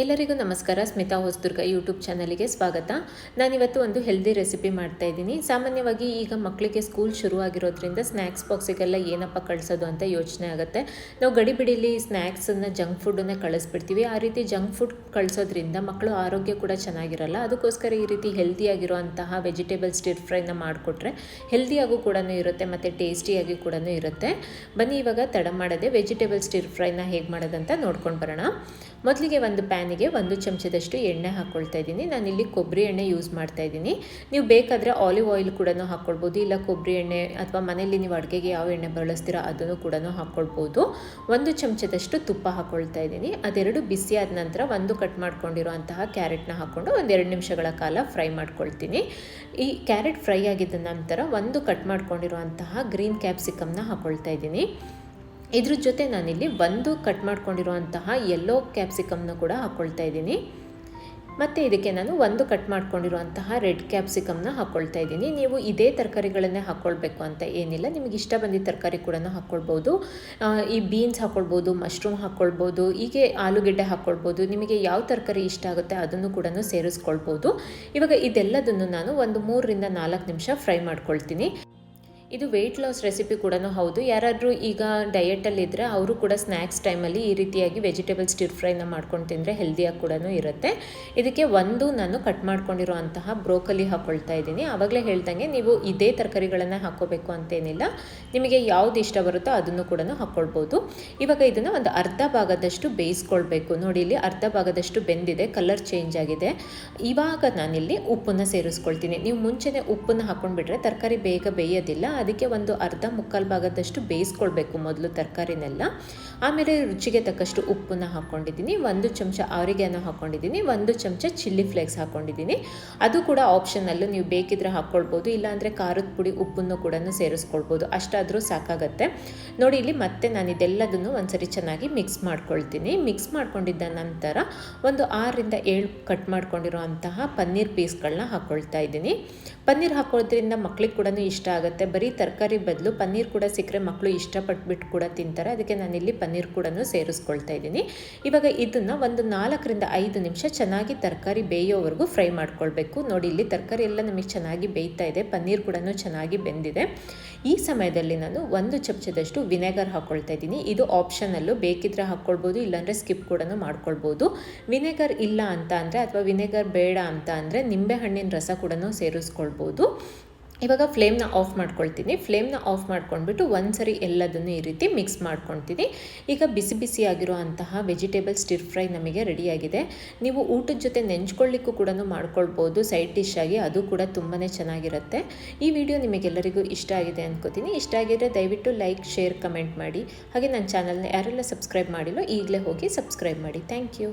ಎಲ್ಲರಿಗೂ ನಮಸ್ಕಾರ. ಸ್ಮಿತಾ ಹೊಸದುರ್ಗ ಯೂಟ್ಯೂಬ್ ಚಾನಲಿಗೆ ಸ್ವಾಗತ. ನಾನಿವತ್ತು ಒಂದು ಹೆಲ್ದಿ ರೆಸಿಪಿ ಮಾಡ್ತಾ ಇದ್ದೀನಿ. ಸಾಮಾನ್ಯವಾಗಿ ಈಗ ಮಕ್ಕಳಿಗೆ ಸ್ಕೂಲ್ ಶುರುವಾಗಿರೋದ್ರಿಂದ ಸ್ನ್ಯಾಕ್ಸ್ ಬಾಕ್ಸಿಗೆಲ್ಲ ಏನಪ್ಪ ಕಳಿಸೋದು ಅಂತ ಯೋಚನೆ ಆಗುತ್ತೆ. ನಾವು ಗಡಿಬಿಡಿಲಿ ಸ್ನ್ಯಾಕ್ಸನ್ನು ಜಂಕ್ ಫುಡ್ಡನ್ನು ಕಳಿಸ್ಬಿಡ್ತೀವಿ. ಆ ರೀತಿ ಜಂಕ್ ಫುಡ್ ಕಳಿಸೋದ್ರಿಂದ ಮಕ್ಕಳು ಆರೋಗ್ಯ ಕೂಡ ಚೆನ್ನಾಗಿರಲ್ಲ. ಅದಕ್ಕೋಸ್ಕರ ಈ ರೀತಿ ಹೆಲ್ದಿಯಾಗಿರುವಂತಹ ವೆಜಿಟೇಬಲ್ ಸ್ಟಿರ್ ಫ್ರೈನ ಮಾಡಿಕೊಟ್ರೆ ಹೆಲ್ದಿಯಾಗೂ ಕೂಡ ಇರುತ್ತೆ ಮತ್ತು ಟೇಸ್ಟಿಯಾಗಿ ಕೂಡ ಇರುತ್ತೆ. ಬನ್ನಿ ಇವಾಗ ತಡ ಮಾಡದೆ ವೆಜಿಟೇಬಲ್ ಸ್ಟಿರ್ ಫ್ರೈನ ಹೇಗೆ ಮಾಡೋದಂತ ನೋಡ್ಕೊಂಡು ಬರೋಣ. ಮೊದಲಿಗೆ ಒಂದು ಪ್ಯಾನಿಗೆ ಒಂದು ಚಮಚದಷ್ಟು ಎಣ್ಣೆ ಹಾಕ್ಕೊಳ್ತಾ ಇದ್ದೀನಿ. ಇಲ್ಲಿ ಕೊಬ್ಬರಿ ಎಣ್ಣೆ ಯೂಸ್ ಮಾಡ್ತಾ ಇದ್ದೀನಿ. ನೀವು ಬೇಕಾದರೆ ಆಲಿವ್ ಆಯಿಲ್ ಕೂಡ ಹಾಕ್ಕೊಳ್ಬೋದು ಇಲ್ಲ ಕೊಬ್ಬರಿ ಎಣ್ಣೆ ಅಥವಾ ಮನೆಯಲ್ಲಿ ನೀವು ಅಡುಗೆಗೆ ಯಾವ ಎಣ್ಣೆ ಬಳಸ್ತೀರೋ ಅದನ್ನು ಕೂಡ ಹಾಕ್ಕೊಳ್ಬೋದು ಒಂದು ಚಮಚದಷ್ಟು ತುಪ್ಪ ಹಾಕ್ಕೊಳ್ತಾ ಇದ್ದೀನಿ. ಅದೆರಡು ಬಿಸಿ ಆದ ನಂತರ ಒಂದು ಕಟ್ ಮಾಡ್ಕೊಂಡಿರುವಂತಹ ಕ್ಯಾರೆಟ್ನ ಹಾಕ್ಕೊಂಡು ಒಂದೆರಡು ನಿಮಿಷಗಳ ಕಾಲ ಫ್ರೈ ಮಾಡ್ಕೊಳ್ತೀನಿ. ಈ ಕ್ಯಾರೆಟ್ ಫ್ರೈ ಆಗಿದ್ದ ನಂತರ ಒಂದು ಕಟ್ ಮಾಡ್ಕೊಂಡಿರುವಂತಹ ಗ್ರೀನ್ ಕ್ಯಾಪ್ಸಿಕಮ್ನ ಹಾಕ್ಕೊಳ್ತಾ ಇದ್ದೀನಿ. ಇದ್ರ ಜೊತೆ ನಾನಿಲ್ಲಿ ಒಂದು ಕಟ್ ಮಾಡ್ಕೊಂಡಿರುವಂತಹ ಯೆಲ್ಲೋ ಕ್ಯಾಪ್ಸಿಕಮ್ನ ಕೂಡ ಹಾಕ್ಕೊಳ್ತಾ ಇದ್ದೀನಿ. ಮತ್ತು ಇದಕ್ಕೆ ನಾನು ಒಂದು ಕಟ್ ಮಾಡ್ಕೊಂಡಿರುವಂತಹ ರೆಡ್ ಕ್ಯಾಪ್ಸಿಕಮ್ನ ಹಾಕ್ಕೊಳ್ತಾ ಇದ್ದೀನಿ. ನೀವು ಇದೇ ತರಕಾರಿಗಳನ್ನೇ ಹಾಕ್ಕೊಳ್ಬೇಕು ಅಂತ ಏನಿಲ್ಲ. ನಿಮಗೆ ಇಷ್ಟ ಬಂದಿದ್ದ ತರಕಾರಿ ಕೂಡ ಹಾಕ್ಕೊಳ್ಬೋದು ಈ ಬೀನ್ಸ್ ಹಾಕ್ಕೊಳ್ಬೋದು ಮಶ್ರೂಮ್ ಹಾಕ್ಕೊಳ್ಬೋದು ಹೀಗೆ ಆಲೂಗೆಡ್ಡೆ ಹಾಕ್ಕೊಳ್ಬೋದು ನಿಮಗೆ ಯಾವ ತರಕಾರಿ ಇಷ್ಟ ಆಗುತ್ತೆ ಅದನ್ನು ಕೂಡ ಸೇರಿಸ್ಕೊಳ್ಬೋದು. ಇವಾಗ ಇದೆಲ್ಲದನ್ನು ನಾನು ಒಂದು ಮೂರರಿಂದ ನಾಲ್ಕು ನಿಮಿಷ ಫ್ರೈ ಮಾಡ್ಕೊಳ್ತೀನಿ. ಇದು ವೆಯ್ಟ್ ಲಾಸ್ ರೆಸಿಪಿ ಕೂಡ ಹೌದು. ಯಾರಾದರೂ ಈಗ ಡಯೆಟಲ್ಲಿದ್ದರೆ ಅವರು ಕೂಡ ಸ್ನ್ಯಾಕ್ಸ್ ಟೈಮಲ್ಲಿ ಈ ರೀತಿಯಾಗಿ ವೆಜಿಟೇಬಲ್ ಸ್ಟಿರ್ ಫ್ರೈನ ಮಾಡ್ಕೊಂಡು ತಿಂದರೆ ಹೆಲ್ದಿಯಾಗಿ ಕೂಡ ಇರುತ್ತೆ. ಇದಕ್ಕೆ ಒಂದು ನಾನು ಕಟ್ ಮಾಡ್ಕೊಂಡಿರುವಂತಹ ಬ್ರೋಕಲಿ ಹಾಕ್ಕೊಳ್ತಾ ಇದ್ದೀನಿ. ಆವಾಗಲೇ ಹೇಳ್ದಂಗೆ ನೀವು ಇದೇ ತರಕಾರಿಗಳನ್ನು ಹಾಕ್ಕೋಬೇಕು ಅಂತೇನಿಲ್ಲ. ನಿಮಗೆ ಯಾವ್ದು ಇಷ್ಟ ಬರುತ್ತೋ ಅದನ್ನು ಕೂಡ ಹಾಕ್ಕೊಳ್ಬೋದು ಇವಾಗ ಇದನ್ನು ಒಂದು ಅರ್ಧ ಭಾಗದಷ್ಟು ಬೇಯಿಸ್ಕೊಳ್ಬೇಕು. ನೋಡಿ, ಇಲ್ಲಿ ಅರ್ಧ ಭಾಗದಷ್ಟು ಬೆಂದಿದೆ ಕಲರ್ ಚೇಂಜ್ ಆಗಿದೆ. ಇವಾಗ ನಾನಿಲ್ಲಿ ಉಪ್ಪನ್ನು ಸೇರಿಸ್ಕೊಳ್ತೀನಿ. ನೀವು ಮುಂಚೆನೇ ಉಪ್ಪನ್ನು ಹಾಕ್ಕೊಂಡ್ಬಿಟ್ರೆ ತರಕಾರಿ ಬೇಗ ಬೇಯೋದಿಲ್ಲ. ಅದಕ್ಕೆ ಒಂದು ಅರ್ಧ ಮುಕ್ಕಾಲು ಭಾಗದಷ್ಟು ಬೇಯಿಸ್ಕೊಳ್ಬೇಕು ಮೊದಲು ತರಕಾರಿನೆಲ್ಲ. ಆಮೇಲೆ ರುಚಿಗೆ ತಕ್ಕಷ್ಟು ಉಪ್ಪನ್ನು ಹಾಕ್ಕೊಂಡಿದ್ದೀನಿ, ಒಂದು ಚಮಚ ಅವರಿಗೆಯನ್ನು ಹಾಕ್ಕೊಂಡಿದ್ದೀನಿ, ಒಂದು ಚಮಚ ಚಿಲ್ಲಿ ಫ್ಲೇಕ್ಸ್ ಹಾಕ್ಕೊಂಡಿದ್ದೀನಿ. ಅದು ಕೂಡ ಆಪ್ಷನಲ್ಲೂ ನೀವು ಬೇಕಿದ್ರೆ ಹಾಕ್ಕೊಳ್ಬೋದು, ಇಲ್ಲಾಂದರೆ ಖಾರದ ಪುಡಿ ಉಪ್ಪನ್ನು ಕೂಡ ಸೇರಿಸ್ಕೊಳ್ಬೋದು, ಅಷ್ಟಾದರೂ ಸಾಕಾಗತ್ತೆ. ನೋಡಿ, ಇಲ್ಲಿ ಮತ್ತೆ ನಾನು ಇದೆಲ್ಲದನ್ನು ಒಂದ್ಸರಿ ಚೆನ್ನಾಗಿ ಮಿಕ್ಸ್ ಮಾಡ್ಕೊಳ್ತೀನಿ. ಮಿಕ್ಸ್ ಮಾಡ್ಕೊಂಡಿದ್ದ ನಂತರ ಒಂದು ಆರರಿಂದ ಏಳು ಕಟ್ ಮಾಡ್ಕೊಂಡಿರೋ ಅಂತಹ ಪನ್ನೀರ್ ಪೀಸ್ಗಳನ್ನ ಹಾಕ್ಕೊಳ್ತಾ ಇದ್ದೀನಿ. ಪನ್ನೀರ್ ಹಾಕೋದ್ರಿಂದ ಮಕ್ಳಿಗೆ ಕೂಡ ಇಷ್ಟ ಆಗುತ್ತೆ. ಬರೀ ತರಕಾರಿ ಬದಲು ಪನ್ನೀರ್ ಕೂಡ ಸಿಕ್ಕರೆ ಮಕ್ಕಳು ಇಷ್ಟಪಟ್ಬಿಟ್ಟು ಕೂಡ ತಿಂತಾರೆ. ಅದಕ್ಕೆ ನಾನಿಲ್ಲಿ ಪನ್ನೀರ್ ಕೂಡ ಸೇರಿಸ್ಕೊಳ್ತಾ ಇದ್ದೀನಿ. ಇವಾಗ ಇದನ್ನು ಒಂದು ನಾಲ್ಕರಿಂದ ಐದು ನಿಮಿಷ ಚೆನ್ನಾಗಿ ತರಕಾರಿ ಬೇಯೋವರೆಗೂ ಫ್ರೈ ಮಾಡ್ಕೊಳ್ಬೇಕು. ನೋಡಿ, ಇಲ್ಲಿ ತರಕಾರಿ ಎಲ್ಲ ನಮಗೆ ಚೆನ್ನಾಗಿ ಬೇಯ್ತಾ ಇದೆ. ಪನ್ನೀರ್ ಕೂಡ ಚೆನ್ನಾಗಿ ಬೆಂದಿದೆ. ಈ ಸಮಯದಲ್ಲಿ ನಾನು ಒಂದು ಚಮಚದಷ್ಟು ವಿನೆಗರ್ ಹಾಕ್ಕೊಳ್ತಾ ಇದ್ದೀನಿ. ಇದು ಆಪ್ಷನಲ್ಲು ಬೇಕಿದ್ರೆ ಹಾಕ್ಕೊಳ್ಬೋದು ಇಲ್ಲಾಂದರೆ ಸ್ಕಿಪ್ ಕೂಡ ಮಾಡ್ಕೊಳ್ಬೋದು. ವಿನೆಗರ್ ಇಲ್ಲ ಅಂತ ಅಂದರೆ, ಅಥವಾ ವಿನೆಗರ್ ಬೇಡ ಅಂತ ಅಂದರೆ, ನಿಂಬೆಹಣ್ಣಿನ ರಸ ಕೂಡ ಸೇರಿಸ್ಕೊಳ್ಬೋದು. ಇವಾಗ ಫ್ಲೇಮ್ನ ಆಫ್ ಮಾಡ್ಕೊಳ್ತೀನಿ. ಫ್ಲೇಮ್ನ ಆಫ್ ಮಾಡ್ಕೊಂಡ್ಬಿಟ್ಟು ಒಂದು ಸರಿ ಎಲ್ಲದನ್ನು ಈ ರೀತಿ ಮಿಕ್ಸ್ ಮಾಡ್ಕೊಳ್ತೀನಿ ಈಗ ಬಿಸಿ ಬಿಸಿ ಆಗಿರೋ ಅಂತಹ ವೆಜಿಟೇಬಲ್ ಸ್ಟಿರ್ ಫ್ರೈ ನಮಗೆ ರೆಡಿಯಾಗಿದೆ ನೀವು ಊಟದ ಜೊತೆ ನೆಂಚ್ಕೊಳ್ಳಿಕ್ಕೂ ಕೂಡ ಮಾಡ್ಕೊಳ್ಬೋದು. ಸೈಡ್ ಡಿಶ್ ಆಗಿ ಅದು ಕೂಡ ತುಂಬಾ ಚೆನ್ನಾಗಿರುತ್ತೆ. ಈ ವಿಡಿಯೋ ನಿಮಗೆಲ್ಲರಿಗೂ ಇಷ್ಟ ಆಗಿದೆ ಅಂದ್ಕೋತೀನಿ ಇಷ್ಟ ಆಗಿದ್ರೆ ದಯವಿಟ್ಟು ಲೈಕ್ ಶೇರ್ ಕಮೆಂಟ್ ಮಾಡಿ. ಹಾಗೆ ನನ್ನ ಚಾನಲ್ನ ಯಾರೆಲ್ಲ ಸಬ್ಸ್ಕ್ರೈಬ್ ಮಾಡಿಲ್ಲೋ ಈಗಲೇ ಹೋಗಿ ಸಬ್ಸ್ಕ್ರೈಬ್ ಮಾಡಿ. Thank you